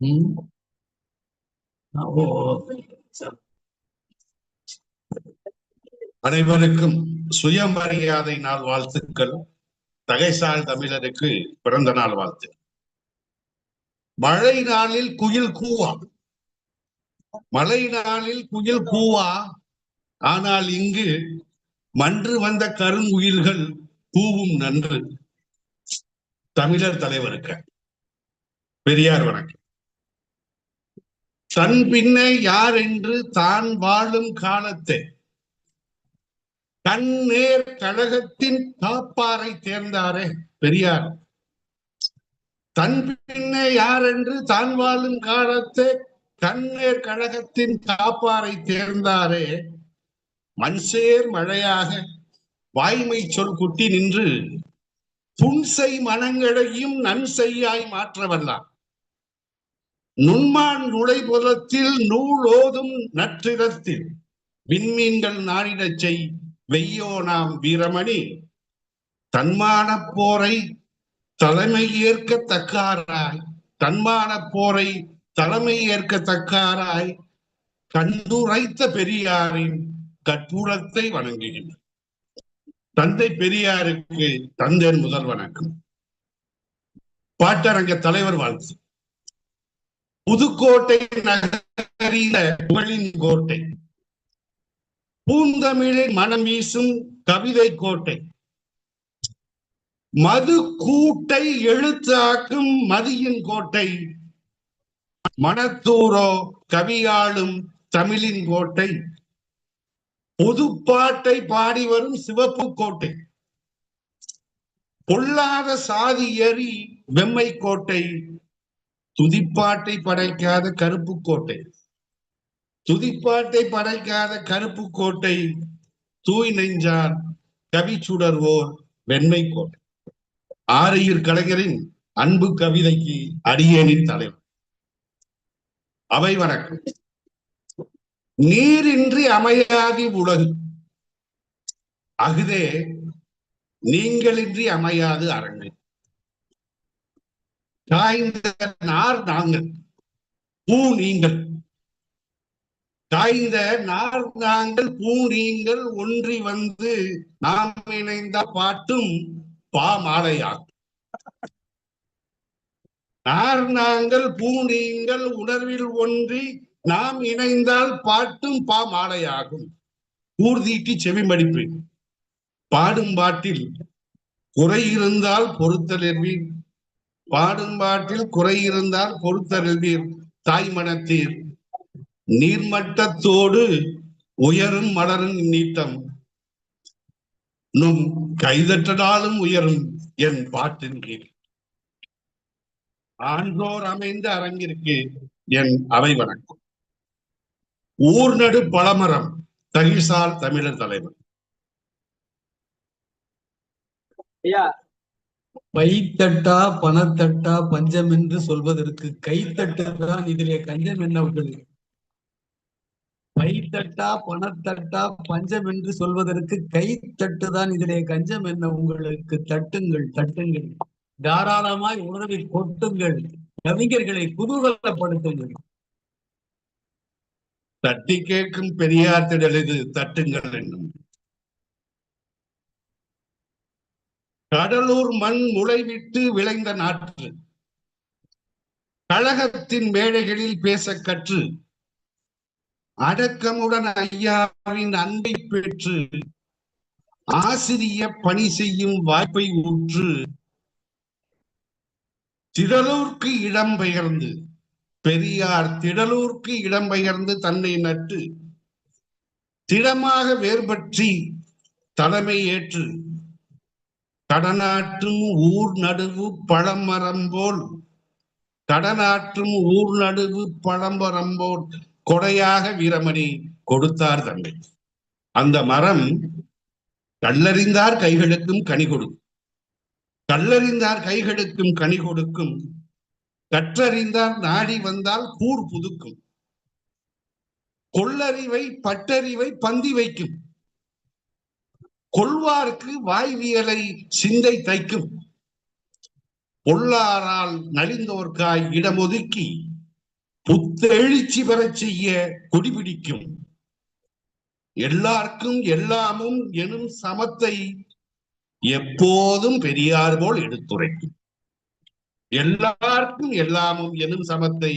ம். அனைவருக்கும் சுயமரியாதை நாள் வாழ்த்துக்கள். தகைசால் தமிழருக்கு பிறந்த நாள் வாழ்த்து. மழை நாளில் குயில் கூவா. மழை நாளில் குயில் கூவா. ஆனால் இங்கு மன்று வந்த கருங்குயில்கள் கூவும் நன்று. தமிழர் தலைவருக்கு. பெரியார் வணக்கம். தன் பின்னே யார் என்று தான் வாழும் காலத்தை. தன்னேர் கழகத்தின் காப்பாரை தேர்ந்தாரே பெரியார். தன் பின்னே யார் என்று தான் வாழும் காலத்தை கண்ணேர் கழகத்தின் காப்பாரை தேர்ந்தாரே. மண்சேர் மழையாக வாய்மை சொல் குட்டி நின்று புன்செய் மனங்களையும் நன்செய்யாய் மாற்ற நுண்மான் நுண்மான் நூல் நூலோதும் நற்றிடத்தில் விண்மீன்கள் நாடிடச் செய் வெய்யோனாம் வீரமணி. தன்மான போரை தலைமை ஏற்க தக்காராய். தன்மான போரை தலைமை ஏற்க தக்காராய். கண்டுரைத்த பெரியாரின் கற்பூரத்தை வணங்குகின்றனர் தந்தை பெரியாருக்கு தந்தையர் முதல் வணக்கம். பாட்டரங்க தலைவர் வாழ்த்து. புதுக்கோட்டை நகரில புகழின் கோட்டை. பூந்தமிழில் மனம் வீசும் கவிதை கோட்டை. மது கூட்டை எழுத்தாக்கும் மதியின் கோட்டை. மணத்தூரோ கவியாளும் தமிழின் கோட்டை. புதுப்பாட்டை பாடி வரும் சிவப்பு கோட்டை. பொல்லாத சாதி எரி வெம்மை கோட்டை. துதிப்பாட்டை படைக்காத கருப்பு கோட்டை. துதிப்பாட்டை படைக்காத கருப்பு கோட்டை. தூய் நெஞ்சார் கவி சுடர்வோர் வெண்மை கோட்டை. ஆரையர் கலைஞரின் அன்பு கவிதைக்கு அடியேனின் தலைவர். அவை வணக்கம். நீரின்றி அமையாதி உலகு. அகுதே நீங்களின்றி அமையாது அரங்கு. காய்ந்த நார் நாங்கள் பூ நீங்கள். காய்ந்த நார் நாங்கள் பூ நீங்கள். ஒன்றி வந்து நாம் இணைந்த பாட்டும் பாமாலையாகும் நார் நாங்கள் பூ நீங்கள். உணர்வில் ஒன்றி நாம் இணைந்தால் பாட்டும் பாமாலையாகும் ஊர்தீட்டி செவிமடிப்பு பாடும் பாட்டில் குறை இருந்தால் பொறுத்தல் பாடும் பாட்டில் குறை இருந்தால் பொறுத்தருள்வீர் தாய் மனத்தீர். நீர்மட்டத்தோடு உயரும் மலரும் நீட்டம் நும் கைதட்டனாலும் உயரும் என் பாட்டின் கீழ். ஆன்றோர் அமைந்த அரங்கிற்கு என் அவை வணக்கம். ஊர்நடு பழமரம் தகிசால் தமிழர் தலைவர். ஐயா பைத்தட்டா பணத்தட்டா பஞ்சம் என்று சொல்வதற்கு கைத்தட்டுதான் இதிலே கஞ்சம் என்ன பைத்தட்டா பணத்தட்டா பஞ்சம் என்று சொல்வதற்கு கைத்தட்டுதான் இதிலே கஞ்சம் என்ன உங்களுக்கு? தட்டுங்கள் தட்டுங்கள். தாராளமாய் உணர்வை கொட்டுங்கள். கவிஞர்களை குதூகலப்படுத்துங்கள். தட்டி கேட்கும் பெரியார் திடல் இது தட்டுங்கள் என்னும். கடலூர் மண் முளைவிட்டு விளைந்த நாற்று. கழகத்தின் மேடைகளில் பேச கற்று அடக்கமுடன் ஐயாவின் அன்பை பெற்று ஆசிரிய பணி செய்யும் வாய்ப்பை ஊற்று. திடலூர்க்கு இடம்பெயர்ந்து பெரியார் திடலூர்க்கு இடம்பெயர்ந்து தன்னை நட்டு திடமாக வேறுபற்றி தலைமை ஏற்று கடனாற்றும் ஊர் நடுவு பழமரம் போல். கடனாற்றும் ஊர் நடுவு பழம்பரம் போல் கொடையாக வீரமணி கொடுத்தார் தங்கை. அந்த மரம் கல்லறிந்தார் கைகளுக்கும் கனி கொடுக்கும். கல்லறிந்தார் கைகளுக்கும் கனி கொடுக்கும். கற்றறிந்தார் நாடி வந்தால் கூர் புதுக்கும். கொள்ளறிவை பட்டறிவை பந்தி வைக்கும். கொள்வார்க்கு வாய்வியலை சிந்தை தைக்கும். பொல்லாரால் நலிந்தோர்க்காய் இடமொதுக்கி புத்தெழுச்சி பெறச் செய்ய கொடிபிடிக்கும். எல்லாருக்கும் எல்லாமும் எனும் சமத்தை எப்போதும் பெரியார் போல் எடுத்துரைக்கும். எல்லாருக்கும் எல்லாமும் எனும் சமத்தை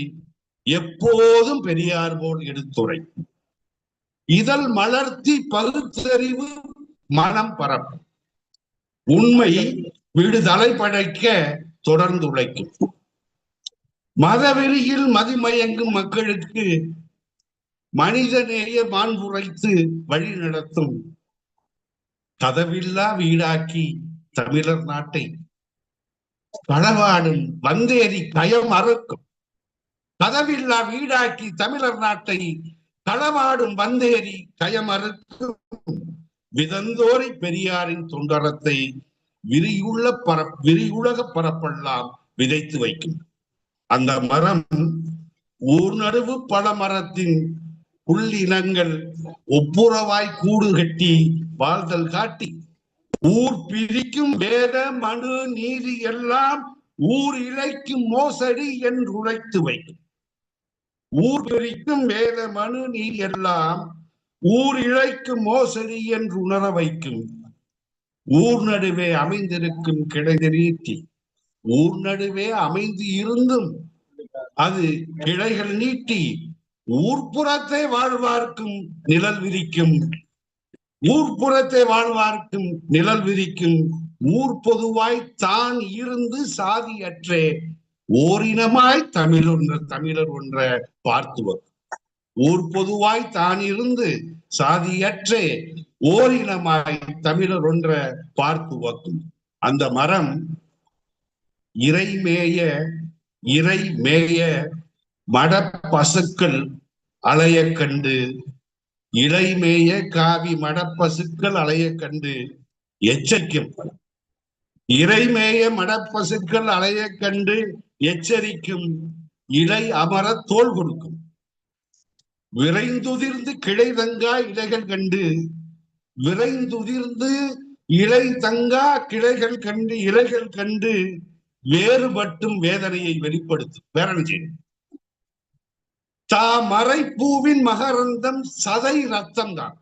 எப்போதும் பெரியார் போல் எடுத்துரைக்கும். இதழ் மலர்த்தி பகுத்தறிவு மனம் பரப்பும். உண்மை விடுதலை படைக்க தொடர்ந்து உழைக்கும். மதவெறியில் மதிமயங்கும் மக்களுக்கு மனிதநேய மாண்புரைத்து வழி நடத்தும். கதவில்லா வீடாக்கி தமிழர் நாட்டை களவாடும் வந்தேறி கயம் அறுக்கும். கதவில்லா வீடாக்கி தமிழர் நாட்டை களவாடும் வந்தேறி கயம் அறுக்கும். விதந்தோரை பெரியாரின் தொண்டரத்தை விரியுள்ள பர விரியுலக பரப்பெல்லாம் விதைத்து வைக்கும். அந்த மரம் ஊர் நடுவு பல மரத்தின் புள்ளினங்கள் ஒப்புரவாய் கூடு கட்டி வாழ்தல் காட்டி. ஊர் பிரிக்கும் வேத மனு நீதி எல்லாம் ஊர் இழைக்கும் மோசடி என்று உழைத்து வைக்கும். ஊர் பிரிக்கும் வேத மனு நீதி எல்லாம் ஊர் இழைக்கும் மோசடி என்று உணர வைக்கும். ஊர் நடுவே அமைந்திருக்கும் கிளைத நீட்டி. ஊர் நடுவே அமைந்து இருந்தும் அது கிளைகள் நீட்டி. ஊர்ப்புறத்தை வாழ்வார்க்கும் நிழல் விரிக்கும். ஊர்ப்புறத்தை வாழ்வார்க்கும் நிழல் விரிக்கும். ஊர் பொதுவாய் தான் இருந்து சாதியற்றே ஓரினமாய் தமிழ் ஒன்ற தமிழர் ஒன்ற பார்த்துவர் ஊர் பொதுவாய் தான் இருந்து சாதியற்றே ஓரினமாய் தமிழர் ஒன்ற பார்த்து வக்கும் அந்த மரம் இறைமேய இறை மேய மட பசுக்கள் அலைய கண்டு இளைமேய காவி மடப்பசுக்கள் அலைய கண்டு எச்சரிக்கும். இறைமேய மடப்பசுக்கள் அலைய கண்டு எச்சரிக்கும். இலை அமர தோல் கொடுக்கும். விரைந்துதிர்ந்து கிளை தங்கா இலைகள் கண்டு விரைந்துதிர்ந்து இலை தங்கா கிளைகள் கண்டு இலைகள் கண்டு வேறுபட்டும் வேதனையை வெளிப்படுத்தும். வேற தா மறைப்பூவின் மகரந்தம் சதை ரத்தம் தான்.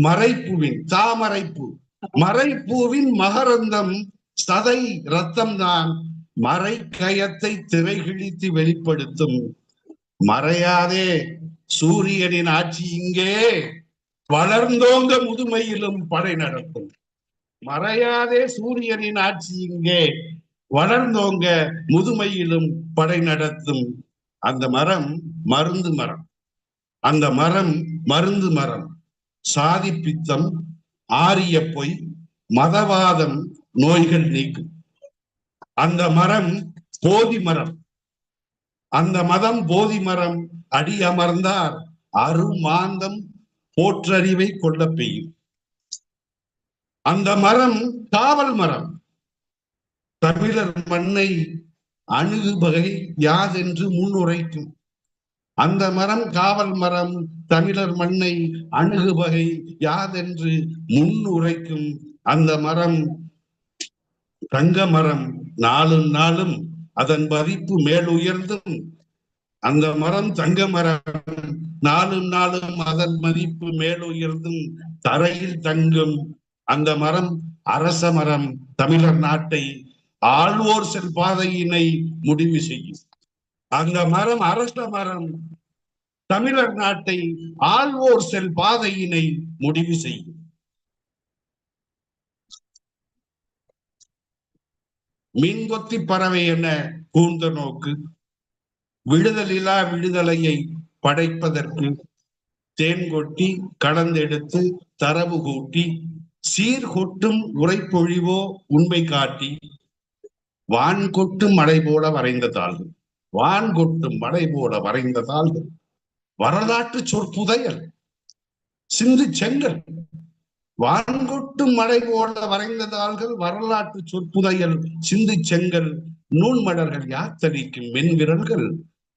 மறைப்பூவின் தாமரைப்பூ மறைப்பூவின் மகரந்தம் சதை ரத்தம் தான். மறைக்கயத்தை திரை கிழித்து வெளிப்படுத்தும். மறையாதே சூரியனின் ஆட்சி இங்கே. வளர்ந்தோங்க முதுமையிலும் படை நடத்தும் மறையாதே சூரியனின் ஆட்சி இங்கே. வளர்ந்தோங்க முதுமையிலும் படை நடத்தும். அந்த மரம் மருந்து மரம். அந்த மரம் மருந்து மரம். சாதி பித்தம் ஆரிய பொய் மதவாதம் நோய்கள் நீக்கும். அந்த மரம் போதி மரம். அந்த மதம் போதி மரம் அடி அமர்ந்தார். அருமாந்தம் போற்றறிவை கொள்ள பெய்யும். அந்த மரம் காவல் மரம். தமிழர் மண்ணை அணுகுபகை யாதென்று முன்னுரைக்கும். அந்த மரம் காவல் மரம் தமிழர் மண்ணை அணுகுபகை யாதென்று முன்னுரைக்கும். அந்த மரம் தங்க மரம் நாளும் நாளும் அதன் மதிப்பு மேலுயர்ந்தும். அந்த மரம் தங்க மரம் நாளும் நாளும் அதன் மதிப்பு மேலுயர்ந்தும் தரையில் தங்கும். அந்த மரம் அரச மரம் தமிழர் நாட்டை ஆழ்வோர் செல் பாதையினை முடிவு செய்யும். அந்த மரம் அரச மரம் தமிழர் நாட்டை ஆழ்வோர் செல் பாதையினை முடிவு செய்யும். மின்கொத்தி பறவை என கூர்ந்த நோக்கு விடுதலிலா விடுதலையை படைப்பதற்கு தேன் கொட்டி கடந்தெடுத்து தரவு கூட்டி சீர் கொட்டும் உரைப்பொழிவோ உண்மை காட்டி வான் கொட்டும் மழை போல வரைந்த தாள்கள். வான் கொட்டும் மழை போல வரைந்த தாள்கள். வரலாற்று சொற்புதையல். சிந்து செங்கல். வான்கொட்டு மழை போல வரைந்ததால்கள் வரலாற்று சொற்புதையல் சிந்து செங்கல் நூன்மடல்கள் யாத்தரிக்கும் மென்விரல்கள்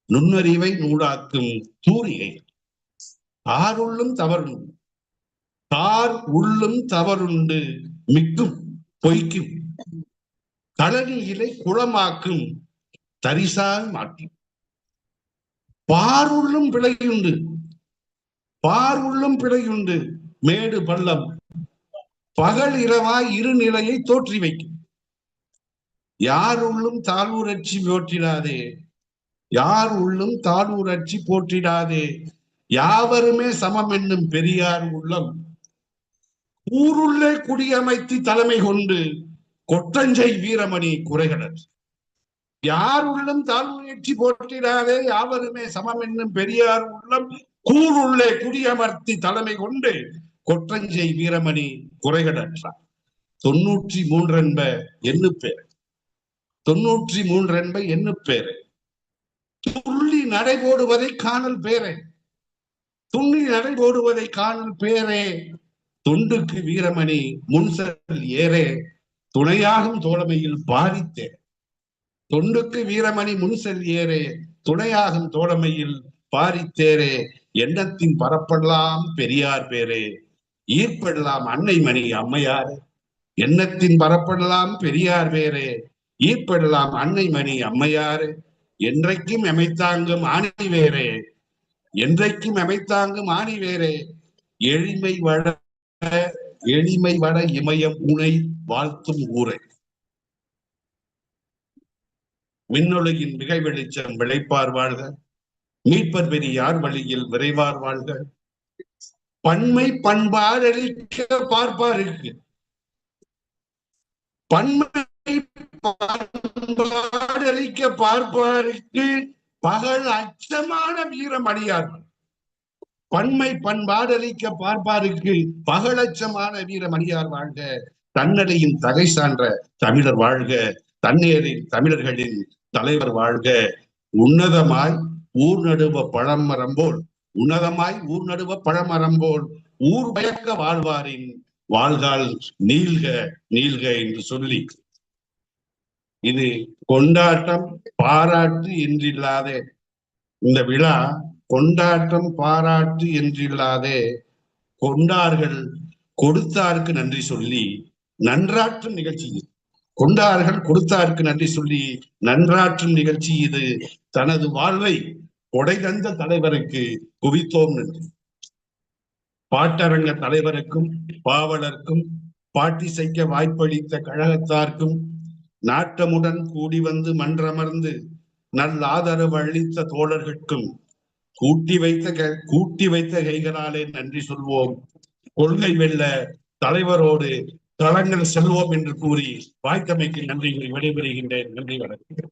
நுண்ணறிவை நூடாக்கும் தூரிகை. தார் உள்ளும் தவறுண்டு தார் உள்ளும் தவறுண்டு மிக்கும் பொய்க்கும் கழனி இலை குளமாக்கும் தரிசால் மாற்றும். பாருள்ளும் பிழையுண்டு பாருள்ளும் பிழையுண்டு மேடு பள்ளம் பகல் இரவாய் இரு நிலையை தோற்றி வைக்கும். யார் உள்ளும் தாழ்வுரட்சி போற்றிடாதே? யார் உள்ளும் தாழ்வுரட்சி போற்றிடாதே? யாவருமே சமம் என்னும் பெரியார் உள்ளம். ஊருள்ளே குடியமைத்து தலைமை கொண்டு கொட்டஞ்சை வீரமணி குறைகளர் யார் உள்ளம் தாழ்வுயர்ச்சி போற்றிடாதே? யாவருமே சமம் என்னும் பெரியார் உள்ளம். கூருள்ளே குடியமர்த்தி தலைமை கொண்டு கொற்றஞ்சை வீரமணி குறைகடற்றார் தொன்னூற்றி மூன்று என்ப எண்ணு பேர் தொன்னூற்றி மூன்று என்ப எண்ணு பேரு துள்ளி நடைபோடுவதை காணல் பேரே. துள்ளி நடைபோடுவதை காணல் பேரே. தொண்டுக்கு வீரமணி முன்சல் ஏறே. துணையாகும் தோழமையில் பாதித்தே. தொண்டுக்கு வீரமணி முன்செல் ஏறே. துணையாகும் தோழமையில் பாரித்தேரே எண்ணத்தின் பரப்பெல்லாம் பெரியார் பேரே. ஈர்ப்படலாம் அன்னை மணி அம்மையாரே. எண்ணத்தின் பரப்படலாம் பெரியார் வேறே. ஈர்ப்படலாம் அன்னை மணி அம்மையாரே. என்றைக்கும் எமைத்தாங்கும் ஆணி வேறே. என்றைக்கும் எமைத்தாங்கும் ஆணி வேறே. எளிமை வட எளிமை வட இமயம் உனை வாழ்த்தும் ஊரை. மின்னொழுகின் மிகை வெளிச்சம் விளைப்பார் வாழ்க. மீட்பர் பெரியார் வழியில் விரைவார் வாழ்க. பன்மை பண்பாடளிக்க பார்ப்பாருக்கு. பன்மை பண்பாடளிக்க பார்ப்பாருக்கு பகல் அச்சமான வீரம் அடியார்கள் பன்மை பண்பாடளிக்க பார்ப்பாருக்கு பகலட்சமான வீரம் அடியார் வாழ்க. தன்னடையின் தகை சான்ற தமிழர் வாழ்க. தன்னேரின் தமிழர்களின் தலைவர் வாழ்க. உன்னதமாய் ஊர் நடுவ பழமரம் போல் உன்னதமாய் ஊர் நடுவ பழமரம்போல் ஊர் பயக்க வாழ்வாரின் வாழ்கால் நீள்க நீள்க என்று சொல்லி. இது கொண்டாட்டம் பாராட்டு என்றில்லாத. இந்த விழா கொண்டாட்டம் பாராட்டு என்றில்லாதே. கொண்டார்கள் கொடுத்தார்க்கு நன்றி சொல்லி நன்றாற்றும் நிகழ்ச்சி இது. கொண்டார்கள் கொடுத்தார்க்கு நன்றி சொல்லி நன்றாற்றும் நிகழ்ச்சி இது. தனது வாழ்வை கொடை தந்த தலைவருக்கு குவித்தோம் நன்றி. பாட்டரங்க தலைவருக்கும் பாவலர்க்கும் பாட்டிசைக்க வாய்ப்பளித்த கழகத்தார்க்கும் நாட்டமுடன் கூடி வந்து மன்றமர்ந்து நல் ஆதரவு அளித்த தோழர்களுக்கும் கூட்டி வைத்த க- கூட்டி வைத்த கைகளாலே நன்றி சொல்வோம். கொள்கை வெல்ல தலைவரோடு தளங்கள் செல்வோம் என்று கூறி வாய்த்தமைக்கு நன்றி விடைபெறுகின்றேன். நன்றி வணக்கம்.